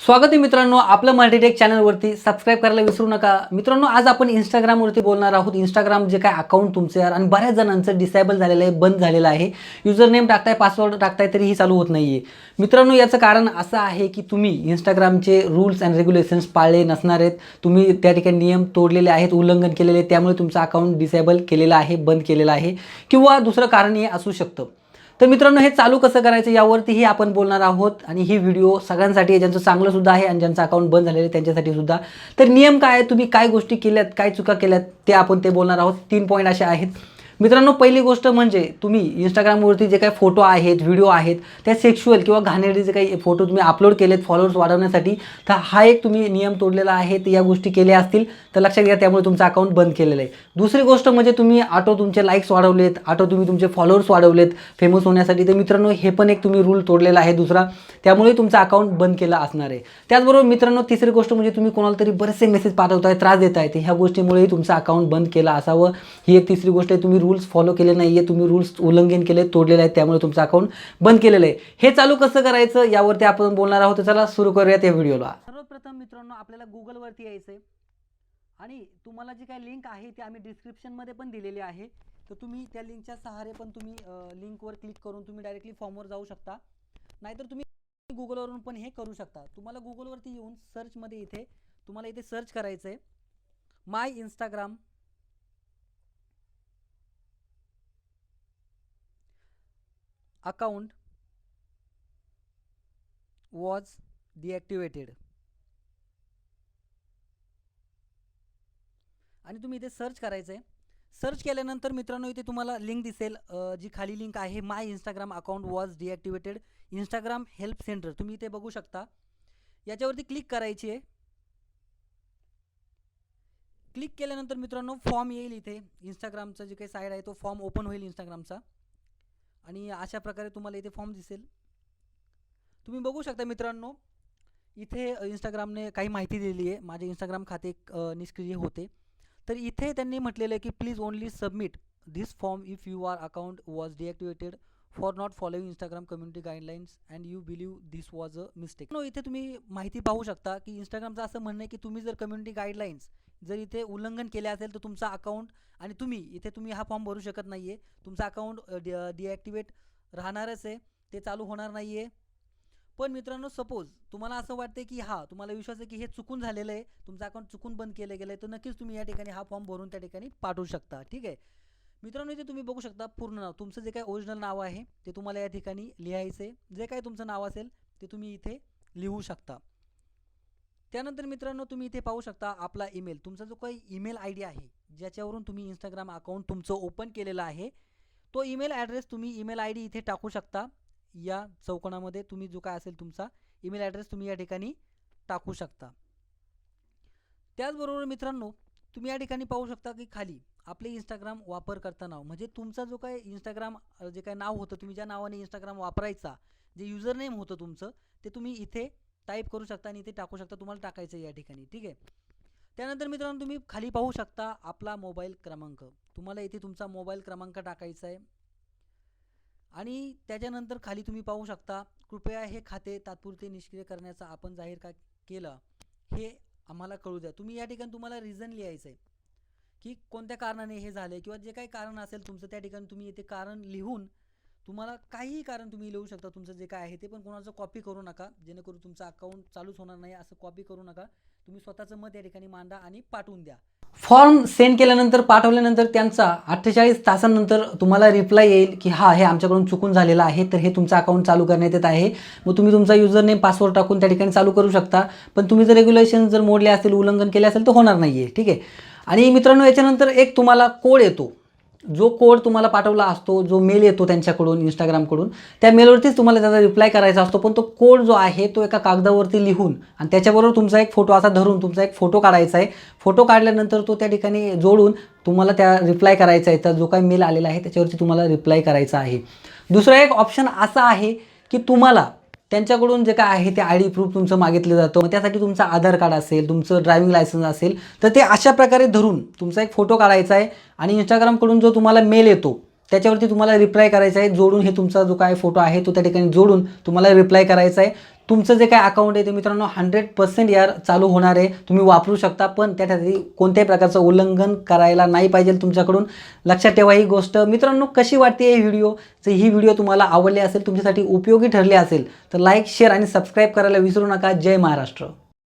स्वागत आहे मित्रांनो आपलं मल्टीटेक चॅनलवरती. सबस्क्राईब करायला विसरू नका. मित्रांनो आज आपण इंस्टाग्रामवरती बोलणार आहोत. इंस्टाग्राम जे काय अकाउंट तुमचं यार आणि बऱ्याच जणांचं डिसेबल झालेलं आहे बंद झालेलं आहे. युजर नेम टाकताय पासवर्ड टाकताय तरीही चालू होत नाही आहे मित्रांनो याचं कारण असं आहे की तुम्ही इंस्टाग्रामचे रूल्स अँड रेग्युलेशन्स पाळले नसणार आहेत. तुम्ही त्या ठिकाणी नियम तोडलेले आहेत उल्लंघन केलेले त्यामुळे तुमचं अकाउंट डिसेबल केलेलं आहे बंद केलेलं आहे. किंवा दुसरं कारणही असू शकतं. तर मित्रांनो हे चालू कसं करायचं यावरतीही आपण बोलणार आहोत आणि ही व्हिडिओ सगळ्यांसाठी ज्यांचं चांगलं सुद्धा आहे आणि ज्यांचं अकाउंट बंद झालेलं आहे त्यांच्यासाठी सुद्धा. तर नियम काय आहे? तुम्ही काय गोष्टी केल्यात काय चुका केल्यात ते आपण ते बोलणार आहोत. तीन पॉईंट असे आहेत. मित्रांनो पहिली गोष्ट म्हणजे तुम्ही इंस्टाग्रामवरती जे काही फोटो आहेत व्हिडिओ आहेत त्या सेक्शुअल किंवा घाणेरडे जे काही फोटो तुम्ही अपलोड केलेत फॉलोअर्स वाढवण्यासाठी तर हा एक तुम्ही नियम तोडलेला आहे तर या गोष्टी केल्या असतील तर लक्षात घ्या त्यामुळे तुमचं अकाउंट बंद केलेलं आहे. दुसरी गोष्ट म्हणजे तुम्ही ऑटो तुमचे लाईक्स वाढवलेत ऑटो तुम्ही तुमचे फॉलोअर्स वाढवलेत फेमस होण्यासाठी तर मित्रांनो हे पण एक तुम्ही रूल तोडलेला आहे दुसरा त्यामुळे तुमचा अकाउंट बंद केला असणार आहे. त्याचबरोबर मित्रांनो तिसरी गोष्ट म्हणजे तुम्ही कोणाला तरी बरेचसे मेसेज पाठवताय त्रास देत आहे ह्या गोष्टीमुळेही तुमचं अकाउंट बंद केला असावं. ही एक तिसरी गोष्ट आहे तुम्ही रूल्स फॉलो केले नाही आहे तुम्ही रूल्स उल्लंघन केले तोडलेले आहेत त्यामुळे तुमचं अकाउंट बंद केलेलं आहे. हे चालू कसं करायचं यावरती आपण बोलणार आहोत. तर चला सुरू करूयात या व्हिडिओला. सर्वप्रथम मित्रांनो आपल्याला गुगलवरती यायचं आहे आणि तुम्हाला जी काही लिंक आहे ती आम्ही डिस्क्रिप्शनमध्ये पण दिलेली आहे. तर तुम्ही त्या लिंकच्या सहारे पण तुम्ही लिंकवर क्लिक करून तुम्ही डायरेक्टली फॉर्मवर जाऊ शकता. नाहीतर तुम्ही गुगलवरून पण हे करू शकता. तुम्हाला गुगलवरती येऊन सर्चमध्ये इथे तुम्हाला इथे सर्च करायचं आहे my Instagram account was deactivated आणि तुम्ही इथे सर्च करायचं आहे सर्च केल्यानंतर मित्रांनो इथे तुम्हाला लिंक दिसेल जी खाली लिंक आहे my Instagram account was deactivated Instagram help centre तुम्ही इथे बघू शकता. याच्यावरती क्लिक करायची आहे. क्लिक केल्यानंतर मित्रांनो फॉर्म येईल इथे. इंस्टाग्रामचा जे काही साईड आहे तो फॉर्म ओपन होईल इंस्टाग्रामचा आणि अशा प्रकारे तुम्हाला इथे फॉर्म दिसेल. तुम्ही बघू शकता मित्रांनो इथे इंस्टाग्रामने काही माहिती दिलेली आहे. माझे इंस्टाग्राम खाते निष्क्रिय होते. तर इथे त्यांनी म्हटलेलं आहे की please only submit this form if you are account was deactivated for not following Instagram community guidelines and you believe this was a mistake no इथे तुम्ही माहिती पाहू शकता की इंस्टाग्रामचं असं म्हणणं आहे की तुम्ही जर कम्युनिटी गाईडलाईन्स जर इथे उल्लंघन केले असेल तर तुमचा अकाउंट आणि तुम्ही इथे तुम्ही हा फॉर्म भरू शकत नाही आहे तुमचा अकाउंट डिॲक्टिवेट राहणारच आहे. ते चालू होणार नाही आहे पण मित्रांनो सपोज तुम्हाला असं वाटते की हा तुम्हाला विश्वास आहे की हे चुकून झालेलं आहे. तुमचं अकाउंट चुकून बंद केलं गेलं आहे तर नक्कीच तुम्ही या ठिकाणी हा फॉर्म भरून त्या ठिकाणी पाठवू शकता. ठीक आहे? मित्रांनो इथे तुम्ही बघू शकता पूर्ण नाव. तुमचं जे काय ओरिजिनल नाव आहे ते तुम्हाला या ठिकाणी लिहायचं आहे. जे काय तुमचं नाव असेल ते तुम्ही इथे लिहू शकता. त्यानंतर मित्रांनो तुम्ही इथे पाहू शकता आपला ईमेल तुमचा जो काही ईमेल आय डी आहे ज्याच्यावरून तुम्ही इंस्टाग्राम अकाउंट तुमचं ओपन केलेलं आहे तो ईमेल ॲड्रेस तुम्ही ईमेल आय डी इथे टाकू शकता. या चौकोनामध्ये तुम्ही जो काय असेल तुमचा ईमेल ॲड्रेस तुम्ही या ठिकाणी टाकू शकता. त्याचबरोबर मित्रांनो तुम्ही या ठिकाणी पाहू शकता की खाली आपले इंस्टाग्राम वापरकर्ता नाव. म्हणजे तुमचा जो काय इंस्टाग्राम जे काय नाव होतं तुम्ही ज्या नावाने इंस्टाग्राम वापरायचा जे युजर नेम होतं तुमचं ते तुम्ही इथे टाईप करू शकता आणि इथे टाकू शकता तुम्हाला टाकायचं आहे या ठिकाणी. ठीक आहे? त्यानंतर मित्रांनो तुम्ही खाली पाहू शकता आपला मोबाईल क्रमांक. तुम्हाला इथे तुमचा मोबाईल क्रमांक टाकायचा आहे. आणि त्याच्यानंतर खाली तुम्ही पाहू शकता कृपया हे खाते तात्पुरते निष्क्रिय करण्याचा आपण जाहीर का केलं हे आम्हाला कळू द्या. तुम्ही या ठिकाणी तुम्हाला रिझन लिहायचं आहे. की कोणत्या कारणाने हे झालं किंवा जे काही कारण असेल तुमचं त्या ठिकाणी तुम्ही इथे कारण लिहून तुम्हाला काहीही कारण तुम्ही लिहू शकता तुमचं जे काय आहे ते पण कोणाचं कॉपी करू नका जेणेकरून तुमचं अकाउंट चालूच होणार नाही असं कॉपी करू नका. तुम्ही स्वतःचं मत या ठिकाणी मांडा आणि पाठवून द्या. फॉर्म सेंड केल्यानंतर पाठवल्यानंतर त्यांचा अठ्ठेचाळीस तासानंतर तुम्हाला रिप्लाय येईल की हा हे आमच्याकडून चुकून झालेलं आहे तर हे तुमचं अकाउंट चालू करण्यात येत आहे. मग तुम्ही तुमचा युजर नेम पासवर्ड टाकून त्या ठिकाणी चालू करू शकता. पण तुम्ही जर रेग्युलेशन जर मोडले असेल उल्लंघन केले असेल तर होणार नाही आहे ठीक आहे? आणि मित्रांनो याच्यानंतर एक तुम्हाला कोड येतो. जो कोड तुम्हाला पाठवला असतो जो मेल येतो त्यांच्याकडून इंस्टाग्रामकडून त्या मेलवरतीच तुम्हाला त्याचा रिप्लाय करायचा असतो पण तो कोड जो आहे तो एका कागदावरती लिहून आणि त्याच्याबरोबर तुमचा एक फोटो असा धरून तुमचा एक फोटो काढायचा आहे. फोटो काढल्यानंतर तो त्या ठिकाणी जोडून तुम्हाला त्या रिप्लाय करायचा आहे. तर जो काही मेल आलेला आहे त्याच्यावरती तुम्हाला रिप्लाय करायचा आहे. दुसरा एक ऑप्शन असा आहे की तुम्हाला त्यांच्याकडून जे काय आहे ते आय डी प्रूफ तुमचं मागितलं जातं. मग त्यासाठी तुमचं आधार कार्ड असेल तुमचं ड्रायव्हिंग लायसन्स असेल तर ते अशा प्रकारे धरून तुमचा एक फोटो काढायचा आहे आणि इंस्टाग्रामकडून जो तुम्हाला मेल येतो त्याच्यावरती तुम्हाला रिप्लाय करायचा आहे. जोडून हे तुमचा जो काय फोटो आहे तो त्या ठिकाणी जोडून तुम्हाला रिप्लाय करायचा आहे. तुमचं जे काय अकाउंट आहे ते मित्रांनो हंड्रेड पर्सेंट यार चालू होणार आहे. तुम्ही वापरू शकता पण त्यासाठी कोणत्याही प्रकारचं उल्लंघन करायला नाही पाहिजे तुमच्याकडून. लक्षात ठेवा ही गोष्ट. मित्रांनो कशी वाटते ही व्हिडिओ जर ही व्हिडिओ तुम्हाला आवडली असेल तुमच्यासाठी उपयोगी ठरली असेल तर लाईक शेअर आणि सबस्क्राईब करायला विसरू नका. जय महाराष्ट्र.